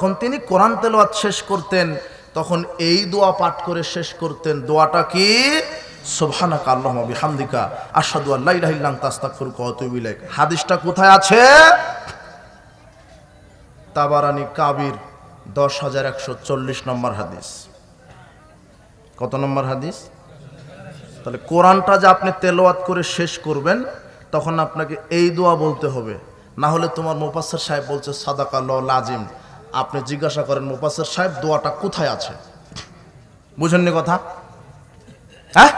যখন তিনি কোরআন তেলোয়াত শেষ করতেন, তখন এই দোয়া পাঠ করে শেষ করতেন। দোয়াটা কি? সুবহানাকা আল্লাহুম্মা বিহামদিকা, আশহাদু আল্লা ইলাহা ইল্লা আনতা আস্তাগফিরুকা ওয়া আতুবু ইলাইক। হাদিসটা কোথায় আছে? তাবারানি কাবির, দশ হাজার একশো চল্লিশ নম্বর হাদিস। কত নম্বর হাদিস? তাহলে কোরআনটা যে আপনি তেলাওয়াত করে শেষ করবেন, তখন আপনাকে এই দোয়া বলতে হবে। না হলে তোমার মুপাসের সাহেব বলছে, সাদাকা ল, লাজিম। আপনি জিজ্ঞাসা করেন মুপাসের সাহেব, দোয়াটা কোথায় আছে? বুঝেননি কথা? হ্যাঁ?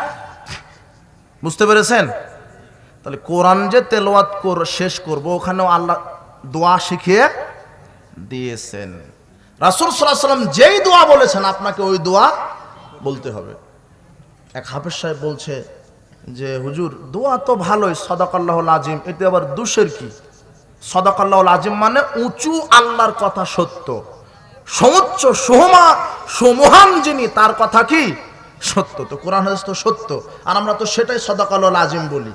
বুঝতে পেরেছেন? তাহলে কোরআন যে তেলাওয়াত কর, শেষ করব, ওখানেও আল্লাহ দোয়া শিখিয়ে দিয়েছেন। রাসুল সাল্লাম যেই দোয়া বলেছেন, আপনাকে ওই দোয়া বলতে হবে। এক হাফেজ সাহেব বলছে যে, হুজুর, দোয়া তো ভালোই, সদাকাল্লাহ আজিম এতে আবার দুশের কি? সদাকাল্লাহ আজিম মানে উঁচু আল্লাহর কথা সত্য। সমুচ্চ, সোহমা, সমহান যিনি, তার কথা কি? সত্য। তো কোরআন হাদিস তো সত্য। আর আমরা তো সেটাই সদাকাল্লাহ আজিম বলি।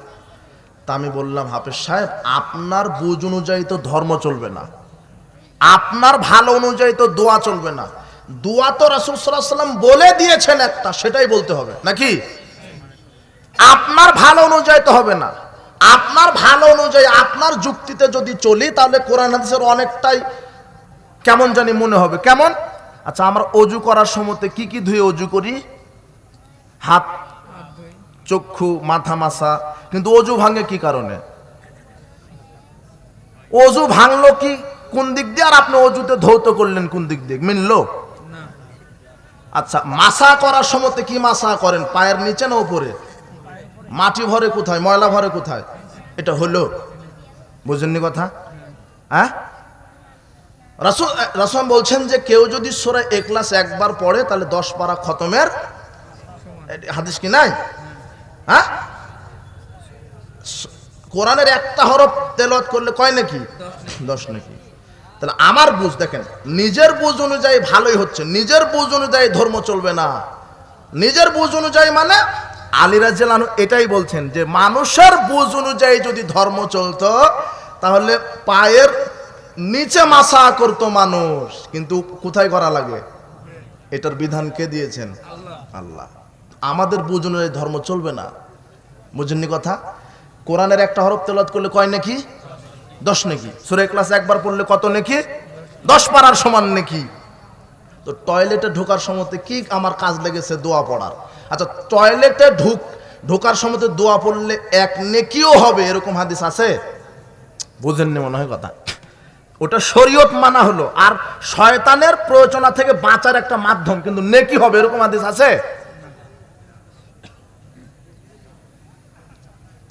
তা আমি বললাম, হাফেজ সাহেব, আপনার বুঝ অনুযায়ী তো ধর্ম চলবে না। আপনার ভালো অনুযায়ী তো দোয়া চলবে না। দোয়া তো রাসুল সাল্লাম বলে দিয়েছেন একটা, সেটাই বলতে হবে। নাকি? আপনার ভালো অনুযায়ী তো হবে না। আপনার ভালো অনুযায়ী আপনার যুক্তিতে যদি চলি তাহলে কোরআন হাদিসের অনেকটাই কেমন জানি মনে হবে। কেমন? আচ্ছা আমরা অজু করার সময়তে কি কি ধুয়ে অজু করি? হাত চক্ষু মাথা মাসা। কিন্তু অজু ভাঙে কি কারণে? অজু ভাঙলো কি কোন দিক দিয়ে? আর আপনি অজুতে ধৌত করলেন কোন দিক দিয়ে? মিললো? আচ্ছা মাসা করার সময়তে কি মাসা করেন? পায়ের নিচে না উপরে? মাটি ভরে কোথায়? ময়লা ভরে কোথায়? এটা হলো, বুঝেননি কথা? হ্যাঁ? রাসুল রাসুল বলছেন যে কেউ যদি সোরা একলাস একবার পড়ে, তাহলে দশ পারা খতমের হাদিস কি নাই? হ্যাঁ? কোরআনের একটা হরফ তেলত করলে কয় নাকি? দশ নাকি। তাহলে আমার বুঝ, দেখেন, নিজের বুঝ অনুযায়ী ভালোই হচ্ছে, নিজের বুঝ অনুযায়ী ধর্ম চলবে না। নিজের বুঝ অনুযায়ী মানে আলিরা জেলানো এটাই বলছেন যে মানুষের বুঝ অনুযায়ী যদি ধর্ম চলতো, তাহলে পায়ের নিচে মাসা করতো মানুষ, কিন্তু কোথায় করা লাগে? এটার বিধান কে দিয়েছেন? আল্লাহ। আমাদের বুঝ অনুযায়ী ধর্ম চলবে না। বুঝেননি কথা? কোরআনের একটা হরফ তেলাত করলে কয় নাকি? দশ নাকি। সুরে ক্লাস একবার পড়লে কত নাকি? দশ পারার সমান নাকি। তো টয়লেটে ঢোকার সময়তে কি আমার কাজ লেগেছে দোয়া পড়ার? আচ্ছা টয়লেটে ঢুক, ঢোকার সময়তে দোয়া পড়লে এক নেকিও হবে, এরকম হাদিস আছে? বুঝেননি মনে হয় কথা? ওটা শরীয়ত মানা হলো, আর শয়তানের প্রয়োজনা থেকে বাঁচার একটা মাধ্যম, কিন্তু নেকি হবে, এরকম হাদিস আছে?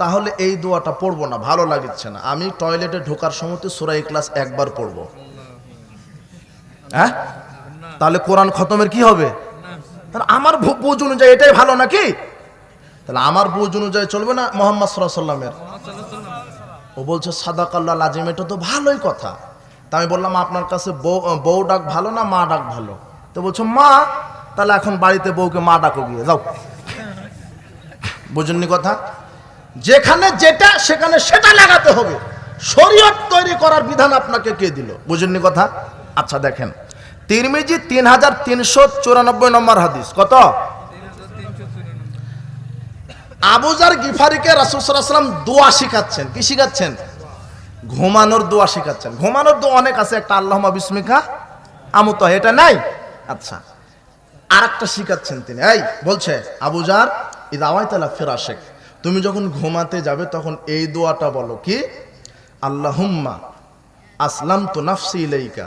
তাহলে এই দোয়াটা পড়ব না, ভালো লাগছে না। আমি টয়লেটে ঢোকার সময়তে সুরাই ক্লাস একবার পড়ব। হ্যাঁ? তাহলে কোরআন খতমের কি হবে? তাহলে আমার বুঝ অনুযায়ী এটাই ভালো নাকি? তাহলে আমার বুঝ অনুযায়ী চলবে না মোহাম্মদ সাল্লামের ও বলছে, সাদাকাল্লা লাজিম এটা তো ভালোই কথা। তা আমি বললাম, আপনার কাছে বউ বউ ডাক ভালো না মা ডাক ভালো? তো বলছো, মা, তাহলে এখন বাড়িতে বউকে মা ডাকো গিয়ে, যাও। বুঝুননি কথা? যেখানে যেটা, সেখানে সেটা লাগাতে হবে। শরীয়ত তৈরি করার বিধান আপনাকে কে দিল? বুঝুননি কথা? আচ্ছা দেখেন। তিরমিজি তিন হাজার তিনশো চুরানব্বই নম্বর হাদিস। কত? আবুজার গিফারিকে রাসুসাল্লাম দোয়া শিখাচ্ছেন। কি শিখাচ্ছেন? ঘুমানোর দোয়া শিখাচ্ছেন। ঘুমানোর দোয়া অনেক আছে, একটা আল্লাহ বিস্মিকা আমুত, এটা নাই? আচ্ছা আর একটা শিখাচ্ছেন তিনি। এই, বলছে, আবুজার ঈদ আওয়াইতালা ফেরাশেক তুমি যখন ঘুমাতে যাবে তখন এই দোয়াটা বলো কি? আল্লাহুম্মা আসলাম তো নাফসি ইলাইকা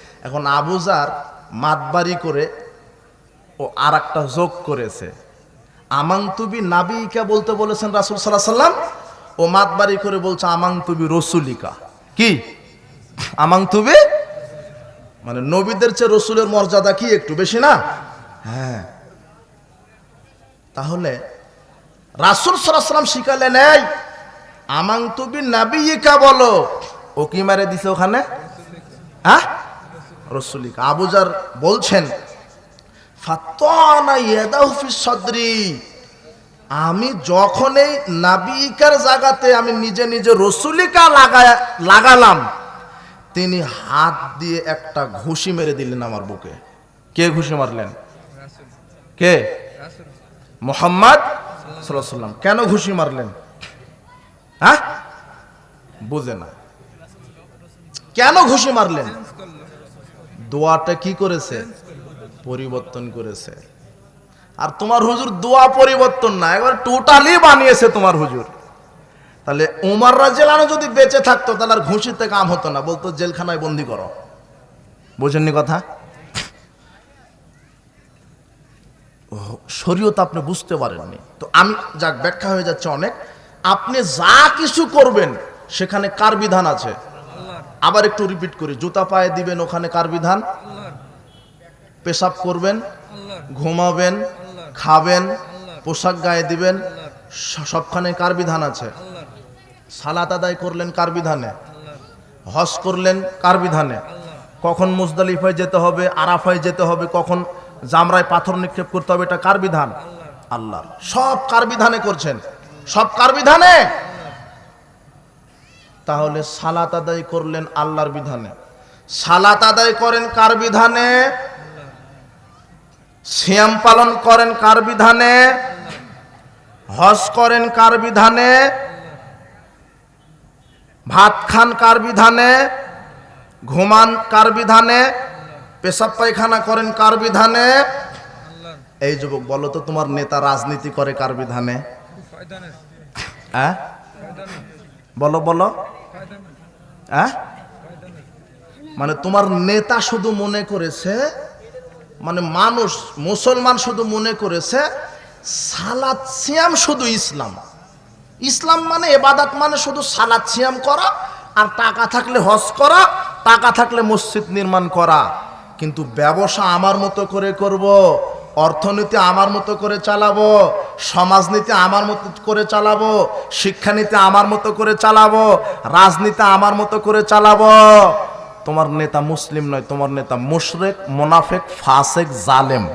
এখন আবুজার মাতবাড়ি করে ও আর একটা যোগ করেছে। আমাংতুবি নাবিকা বলতে বলেছেন রাসুল সাল্লাহ সাল্লাম, ও মাতবাড়ি করে বলছে আমাংতুবি রসুলিকা। কি? আমাংতুবি মানে নবীদের চেয়ে রসুলের মর্যাদা কি একটু বেশি না? হ্যাঁ। তাহলে রাসুল সাল্লাম শিখালেন এই আমাং তুমি নাবিকা বলো। ও কি মারে দিছে ওখানে? হ্যাঁ? রসুলিকা আবুজার বলছেন আমি যখন এই নাবিকার জায়গাতে আমি নিজে নিজে রসুলিকা লাগায় লাগালাম, তিনি হাত দিয়ে একটা ঘুষি মেরে দিলেন আমার বুকে। কে ঘুষি মারলেন? কে? মোহাম্মদ সাল্লাম কেন ঘুষি মারলেন? হ্যাঁ? বুঝে না। কেন ঘুষি মারলেন? দোয়াটা কি করেছে? পরিবর্তন করেছে। আর তোমার হুজুর দোয়া পরিবর্তন না, একবার টোটালি বানিয়েছে তোমার হুজুর। তাহলে উমার রাজেলানো যদি বেঁচে থাকতো, তাহলে আর ঘুষিতে কাম হতো না। বলতো, জেলখানায় বন্দি করো। বোঝেননি কথা? শরীয়ত আপনি বুঝতে পারেননি। তো আমি, যাক, ব্যাখ্যা হয়ে যাচ্ছে অনেক। আপনি যা কিছু করবেন, সেখানে কার বিধান আছে? আবার একটু রিপিট করি। জুতা পায়ে দিবেন ওখানে কার বিধান? পেশাব করবেন, ঘুমাবেন, খাবেন, পোশাক গায়ে দিবেন সবখানে কার বিধান আছে? সালাত আদায় করলেন কার বিধানে? হজ করলেন কার বিধানে? কখন মুজদালিফায় যেতে হবে, আরাফায় যেতে হবে, কখন জামরায় পাথর নিক্ষেপ করতে হবে, এটা কার বিধান? আল্লাহ সব কার বিধানে করছেন? সব কার বিধানে? তাহলে সালাত আদায় করলেন আল্লাহর বিধানে। সালাত আদায় করেন কার বিধানে? শ্যাম পালন করেন কার বিধানে? হজ করেন কার বিধানে? ভাত খান কার বিধানে? ঘুমান কার বিধানে? পেশাব পায়খানা করেন কার বিধানে? এই যুবক বলো তো তোমার নেতা রাজনীতি করে কার বিধানে? হ্যাঁ? বলো বলো। মানে তোমার নেতা শুধু মনে করেছে মানে মানুষ, মুসলমান শুধু মনে করেছে সালাদ সিয়াম শুধু ইসলাম। ইসলাম মানে এবাদাত মানে শুধু সালাদ সিয়াম করা আর টাকা থাকলে হজ করা, টাকা থাকলে মসজিদ নির্মাণ করা। কিন্তু ব্যবসা আমার মতো করে করব। অর্থনীতি আমার মতো করে চালাবো, সমাজনীতি আমার মতো করে চালাবো, শিক্ষানীতি আমার মতো করে চালাবো, রাজনীতি আমার মতো করে চালাবো। তোমার নেতা মুসলিম নয়, তোমার নেতা মুশরেক, মোনাফেক, ফাসেক, জালেম।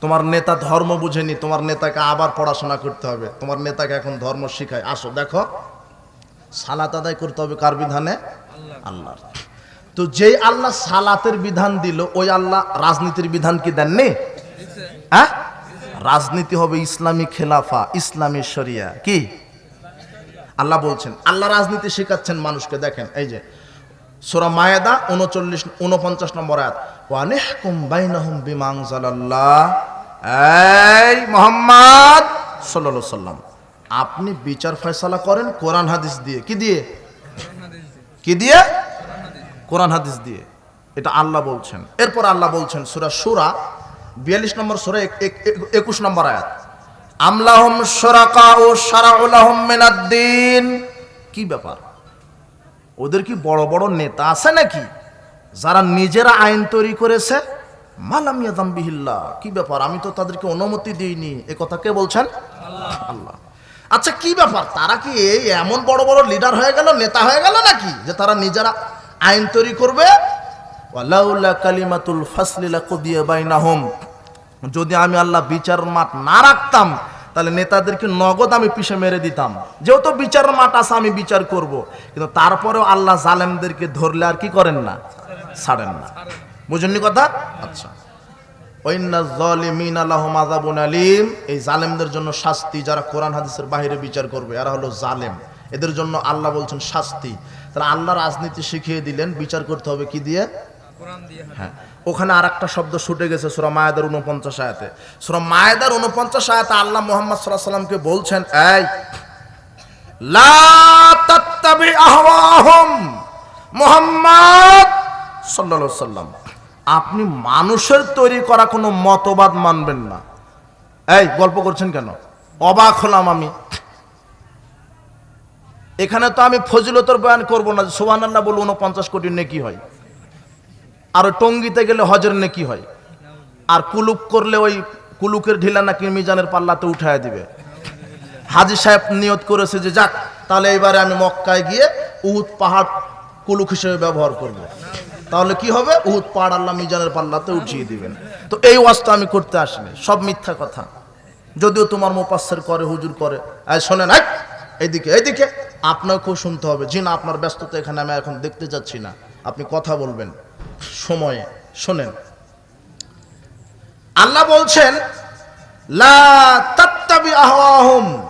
তোমার নেতা ধর্ম বুঝেনি, তোমার নেতাকে আবার পড়াশোনা করতে হবে। তোমার নেতাকে এখন ধর্ম শিখায়। আসো, দেখো। সালাত আদায় করতে হবে কার বিধানে? আল্লাহর। তো যেই আল্লাহ সালাতের বিধান দিল ওই আল্লাহ রাজনীতির বিধান কি দেননি? হ্যাঁ? রাজনীতি হবে ইসলামী খেলাফা ইসলামী শরিয়া। কি? আল্লাহ বলছেন আল্লাহ রাজনীতি শেখাচ্ছেন মানুষকে দেখেন এই যে সোরা মায়েদা উনচল্লিশ উনপঞ্চাশ নম্বর আয়াত ওয়ানেহকুম বাইনাহুম বিমাং জালাল্লাহ এই মোহাম্মদ সাল্লাল্লাহু সাল্লাম আপনি বিচার ফয়সালা করেন কোরআন হাদিস দিয়ে। কি দিয়ে। কি দিয়ে? কোরআন হাদিস দিয়ে। এটা আল্লাহ বলছেন। এরপর আল্লাহ বলছেন সুরা সুরা বিয়াল্লিশ নম্বর সুরা, এক- এক- এক- একুশ নম্বর আয়াত। আমলাহম সরাকা ও সারাউলাহম মিনাদ্দিন কি ব্যাপার? ওদের কি বড় বড় নেতা আছে নাকি? যারা নিজেরা আইন তৈরি করেছে? মালাম ইয়াদাম বিহিল্লা কি ব্যাপার? আমি তো তাদেরকে অনুমতি দিইনি। এ কথা কে বলছেন? আল্লাহ। আচ্ছা কি ব্যাপার? তারা কি এই এমন বড় বড় লিডার হয়ে গেল, নেতা হয়ে গেল নাকি? যে তারা নিজেরা আইন তৈরি করবে। ওয়ালাউলা কালিমাতুল ফাসলিলা কুদিয়া বাইনাহুম। যদি আমি আল্লাহ বিচার মাঠ না রাখতাম, তাহলে নেতাদেরকে নগদ আমি পিছে মেরে দিতাম। যেহেতু বিচার মাঠ আছে, আমি বিচার করব। কিন্তু তারপরেও আল্লাহ জালেমদেরকে ধরলে আর কি করেন না? ছাড়েন না। বুঝেননি কথা? আচ্ছা। আলিম। এই জালেমদের জন্য শাস্তি, যারা কোরআন হাদিসের বাইরে বিচার করবে, এরা হলো জালেম। এদের জন্য আল্লাহ বলছেন শাস্তি। তাহলে আল্লাহ রাজনীতি শিখিয়ে দিলেন বিচার করতে হবে কি দিয়ে? হ্যাঁ। ওখানে আর একটা শব্দ ছুটে গেছে সুরা মায়াদার উনপঞ্চাশ আয়াতে। সুরা মায়াদার উনপঞ্চাশ আয়াতে আল্লাহ মোহাম্মদ সাল্লাহ সাল্লামকে বলছেন এই মোহাম্মদ সাল্লাম আপনি মানুষের তৈরি করা কোনো মতবাদ মানবেন না। এই গল্প করছেন কেন? অবাক হলাম আমি। এখানে তো আমি ফজিলতর বয়ান করব না সোহান আল্লাহ বলে উনপঞ্চাশ কোটি নেকি হয়? আর টঙ্গিতে গেলে হজের নেকি হয়? আর কুলুক করলে ওই কুলুকের ঢিলা নাকি মিজানের পাল্লাতে উঠায় দিবে। হাজি সাহেব নিয়ত করেছে যে যাক তাহলে এবারে আমি মক্কায় গিয়ে উহুদ পাহাড় কুলুক হিসেবে ব্যবহার করব। তাহলে কি হবে? উহুদ পাহাড় আল্লাহ মিজানের পাল্লাতে উঠিয়ে দিবেন। তো এই ওয়াজটা আমি করতে আসিনি সব মিথ্যা কথা। যদিও তোমার মোপাস্সের করে হুজুর করে। এই শোনেন এই, এইদিকে এইদিকে। আপনাকে খুব শুনতে হবে। জি না, আপনার ব্যস্ততা এখানে আমি এখন দেখতে যাচ্ছি না। আপনি কথা বলবেন। সময়ে। শোনেন। আল্লাহ বলছেন আহওয়াহুম।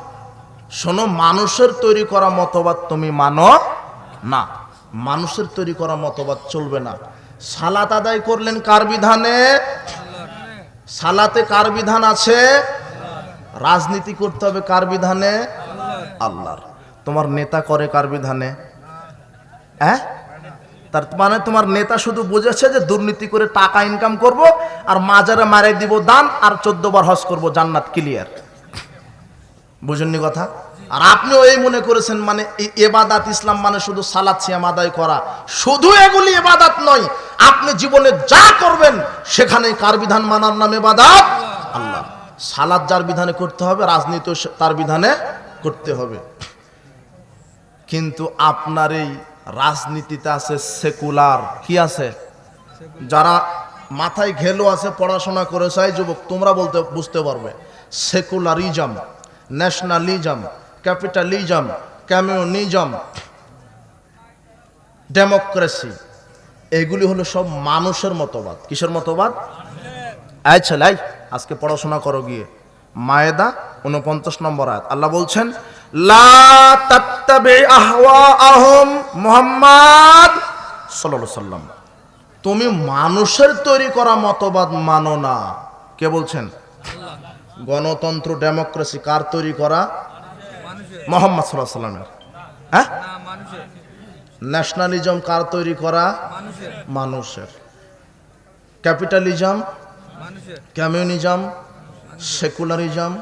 শোনো, মানুষের তৈরি করা মতবাদ তুমি মানো না। মানুষের তৈরি করা মতবাদ চলবে না। সালাত আদায় করলেন কার বিধানে? সালাতে কার বিধান আছে? রাজনীতি করতে হবে কার বিধানে? আল্লাহর। তোমার নেতা করে কার বিধানে? হ্যাঁ? তার মানে তোমার নেতা শুধু বুঝেছে যে দুর্নীতি করে টাকা ইনকাম করব আর মাজারে মারে দিব দান আর চোদ্দ বার হজ করব, জান্নাত ক্লিয়ার বুঝেননি কথা? আর আপনিও এই মনে করেছেন মানে এবাদাত ইসলাম মানে শুধু সালাদ, সিয়াম আদায় করা। শুধু এগুলি এবাদাত নয়, আপনি জীবনে যা করবেন, সেখানে কার বিধান মানার নামে এবাদাত? আল্লাহ। সালাদ যার বিধানে করতে হবে, রাজনীতিও তার বিধানে করতে হবে। কিন্তু আপনার এই রাজনীতিতে আছে সেকুলার। কি আছে? যারা মাথায় ঘেলো আছে, পড়াশোনা করে এই যুবক, তোমরা বলতে, বুঝতে পারবে। Secularism, nationalism, capitalism, communism, democracy, এগুলি হলো সব মানুষের মতবাদ। কিসের মতবাদ? এই ছেলাই আজকে পড়াশোনা করো গিয়ে। মায়েদা, উনপঞ্চাশ নম্বর আয়াত। আল্লাহ বলছেন, লা তাত্তাবি মুহাম্মদ সাল্লাম। তুমি মানুষের তৈরি করা মতবাদ মানো না। কে বলছেন? গণতন্ত্র ডেমোক্রেসি কার তৈরি করা? মোহাম্মদ সাল্লাহ সাল্লামের। হ্যাঁ? ন্যাশনালিজম কার তৈরি করা? মানুষের। ক্যাপিটালিজম? কমিউনিজম? সেকুলারিজম?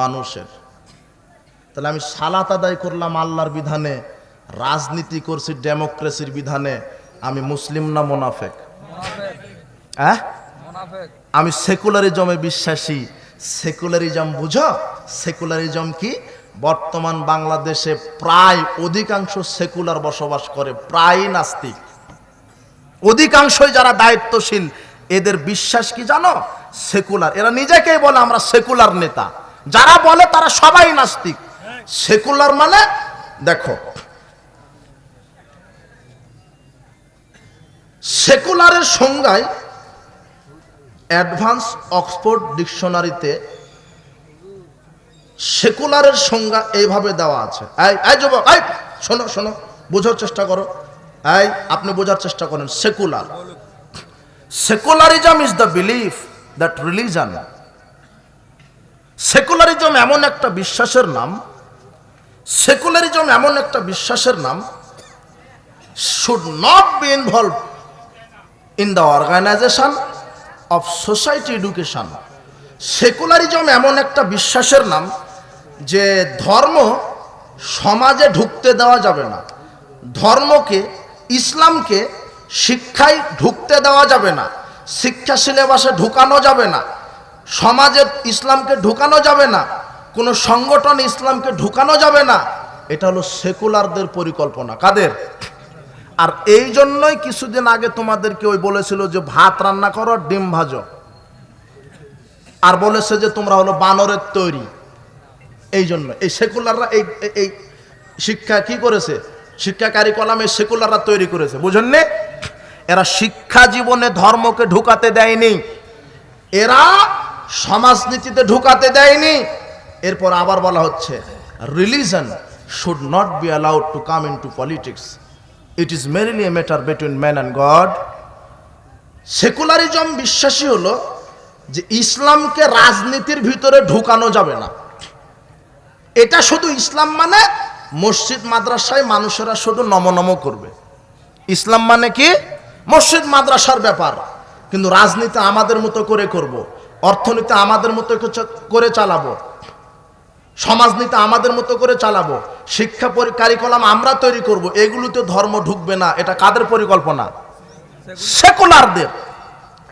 মানুষের। তাহলে আমি সালাত আদায় করলাম আল্লাহর বিধানে রাজনীতি করছি ডেমোক্রেসির বিধানে আমি মুসলিম না মোনাফেক? হ্যাঁ? আমি সেকুলারিজমে বিশ্বাসী। সেকুলারিজম বুঝো? সেকুলারিজম কি? বর্তমান বাংলাদেশে প্রায় অধিকাংশ সেকুলার বসবাস করে প্রায় নাস্তিক। অধিকাংশই যারা দায়িত্বশীল এদের বিশ্বাস কি জানো? সেকুলার। এরা নিজেকেই বলে আমরা সেকুলার নেতা। যারা বলে তারা সবাই নাস্তিক। সেকুলার মানে দেখো। সেকুলারের সংজ্ঞায় অ্যাডভান্স অক্সফোর্ড ডিকশনারিতে সেকুলারের সংজ্ঞা এইভাবে দেওয়া আছে। শোনো শোনো, বোঝার চেষ্টা করো। এই, আপনি বোঝার চেষ্টা করেন, secular. Secularism is the belief that religion. Secularism এমন একটা বিশ্বাসের নাম সেকুলারিজম এমন একটা বিশ্বাসের নাম should not be involve in the organization of society education secularism এমন একটা বিশ্বাসের নাম যে ধর্ম সমাজে ঢুকতে দেওয়া যাবে না, ধর্মকে, ইসলামকে শিক্ষায় ঢুকতে দেওয়া যাবে না, শিক্ষা সিলেবাসে ঢুকানো যাবে না সমাজে ইসলামকে ঢুকানো যাবে না কোনো সংগঠন ইসলামকে ঢুকানো যাবে না, এটা হলো সেকুলারদের পরিকল্পনা। কাদের? আর এই জন্যই কিছুদিন আগে তোমাদেরকে ওই বলেছিল যে ভাত রান্না করো, ডিম ভাজো। আর বলেছে যে তোমরা হলো বানরের তৈরি। এই জন্য, এই সেকুলাররা, এই, এই- শিক্ষা কি করেছে? শিক্ষা কারিকলাম সেকুলাররা তৈরি করেছে, বুঝেননি? এরা শিক্ষা জীবনে ধর্মকে ঢুকাতে দেয়নি। এরা সমাজনীতিতে ঢুকাতে দেয়নি। এরপর আবার বলা হচ্ছে religion should not be allowed to come into politics it is merely a matter between man and God secularism বিশ্বাসী হলো যে ইসলামকে রাজনীতির ভিতরে ঢুকানো যাবে না। এটা শুধু ইসলাম মানে মসজিদ, মাদ্রাসায় মানুষেরা শুধু নমনম করবে। ইসলাম মানে কি? মসজিদ, মাদ্রাসার ব্যাপার। কিন্তু রাজনীতি আমাদের মতো করে করব। অর্থনীতি আমাদের মতো করে- চালাবো। সমাজনীতি আমাদের মতো করে চালাবো, শিক্ষা কারিকলাম আমরা তৈরি করব, এগুলোতে ধর্ম ঢুকবে না, এটা কাদের পরিকল্পনা? সেকুলারদের।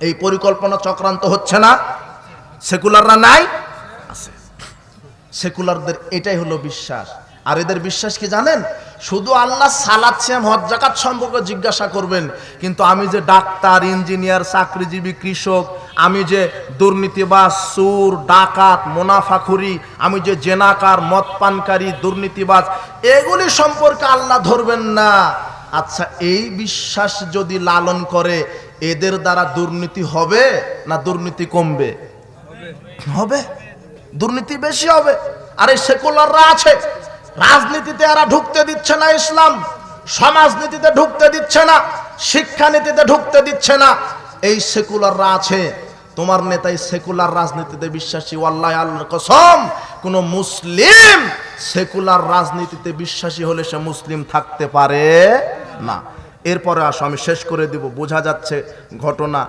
এই পরিকল্পনা চক্রান্ত হচ্ছে না, সেকুলাররা নাই, আছে। সেকুলারদের এটাই হলো বিশ্বাস। আর এদের বিশ্বাস কি জানেন? শুধু আল্লাহ সালাদ শ্যাম হজ জাকাত সম্পর্কে জিজ্ঞাসা করবেন, কিন্তু আমি যে ডাক্তার, ইঞ্জিনিয়ার, চাকরিজীবী, কৃষক আমি যে দুর্নীতিবাজ সুর ডাকাত, মোনাফাখুরি, আমি যে জেনাকার মদ পানকারী দুর্নীতিবাজ, এগুলি সম্পর্কে আল্লাহ ধরবেন না। আচ্ছা এই বিশ্বাস যদি লালন করে, এদের দ্বারা দুর্নীতি হবে না দুর্নীতি কমবে? হবে। দুর্নীতি বেশি হবে। আরে সেকুলাররা আছে। রাজনীতিতে এরা ঢুকতে দিচ্ছে না ইসলাম। সমাজনীতিতে ঢুকতে দিচ্ছে না। শিক্ষানীতিতে ঢুকতে দিচ্ছে না। এই সেকুলাররা আছে। তোমার নেতাই সেকুলার রাজনীতিতে বিশ্বাসী আল্লাহ আল্লাহর কসম। কোন মুসলিম সেকুলার রাজনীতিতে বিশ্বাসী হলে সে মুসলিম থাকতে পারে না। এরপরে আসো, আমি শেষ করে দিব। বোঝা যাচ্ছে ঘটনা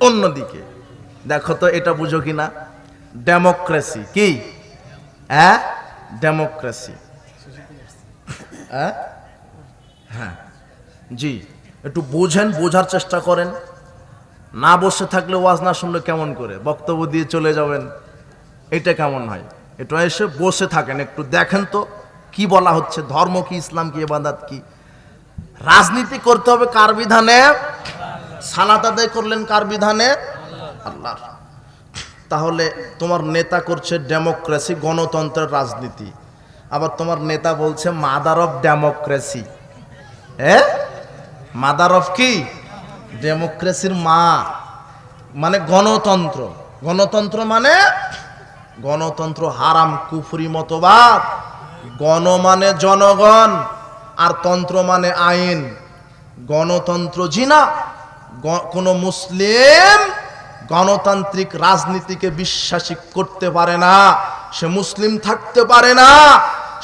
অন্যদিকে। দেখো তো, এটা বুঝো কি না? ডেমোক্রেসি কি? হ্যাঁ? ডেমোক্রেসি। হ্যাঁ? হ্যাঁ। জি, একটু বোঝেন, বোঝার চেষ্টা করেন। না বসে থাকলে ওয়াজ না শুনলে কেমন করে? বক্তব্য দিয়ে চলে যাবেন। এটা কেমন হয়? এটা এসে বসে থাকেন, একটু দেখেন তো, কি বলা হচ্ছে, ধর্ম কি, ইসলাম কি এবাদাত কি? রাজনীতি করতে হবে কার বিধানে? সালাত আদায় করলেন কার বিধানে? আল্লাহ তাহলে তোমার নেতা করছে ডেমোক্রেসি, গণতন্ত্রের রাজনীতি। আবার তোমার নেতা বলছে মাদার অফ ডেমোক্রেসি হ্যাঁ মাদার অফ কি? ডেমোক্রেসির মা মানে গণতন্ত্র। গণতন্ত্র মানে গণতন্ত্র হারাম, কুফরি, মতবাদ। গণ মানে জনগণ আর তন্ত্র মানে আইন। গণতন্ত্র জিনা কোনো মুসলিম গণতান্ত্রিক রাজনীতিকে বিশ্বাসী করতে পারে না। সে মুসলিম থাকতে পারে না।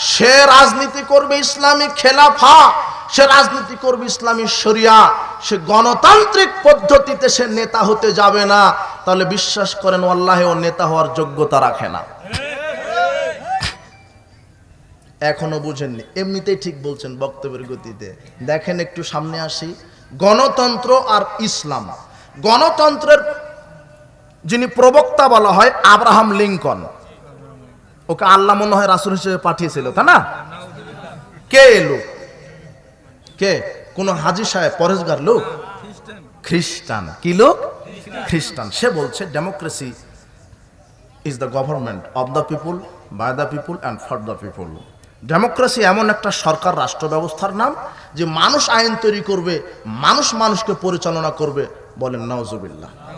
সে রাজনীতি করবে ইসলামী খেলাফা, সে রাজনীতি করবে ইসলামী শরিয়া, সে গণতান্ত্রিক পদ্ধতিতে সে নেতা হতে যাবে না। তাহলে বিশ্বাস করেন, আল্লাহে ও নেতা হওয়ার যোগ্যতা রাখে না। এখনও বুঝেননি। এমনিতেই ঠিক বলছেন বক্তব্যের গতিতে। দেখেন, একটু সামনে আসি। গণতন্ত্র আর ইসলাম। গণতন্ত্রের যিনি প্রবক্তা বলা হয়, আব্রাহাম লিঙ্কন। ওকে আল্লাহ মনে হয় রাসুল হিসেবে পাঠিয়েছিল, তাই না? কে এলো কে? কোন হাজি সাহেব পরেশগার লোক? খ্রিস্টান। খ্রিস্টান কি লোক? খ্রিস্টান। সে বলছে democracy is the government of the people by the people and for the people democracy এমন একটা সরকার, রাষ্ট্র ব্যবস্থার নাম, যে মানুষ আইন তৈরি করবে, মানুষ মানুষকে পরিচালনা করবে বলেন নওজুবিল্লাহ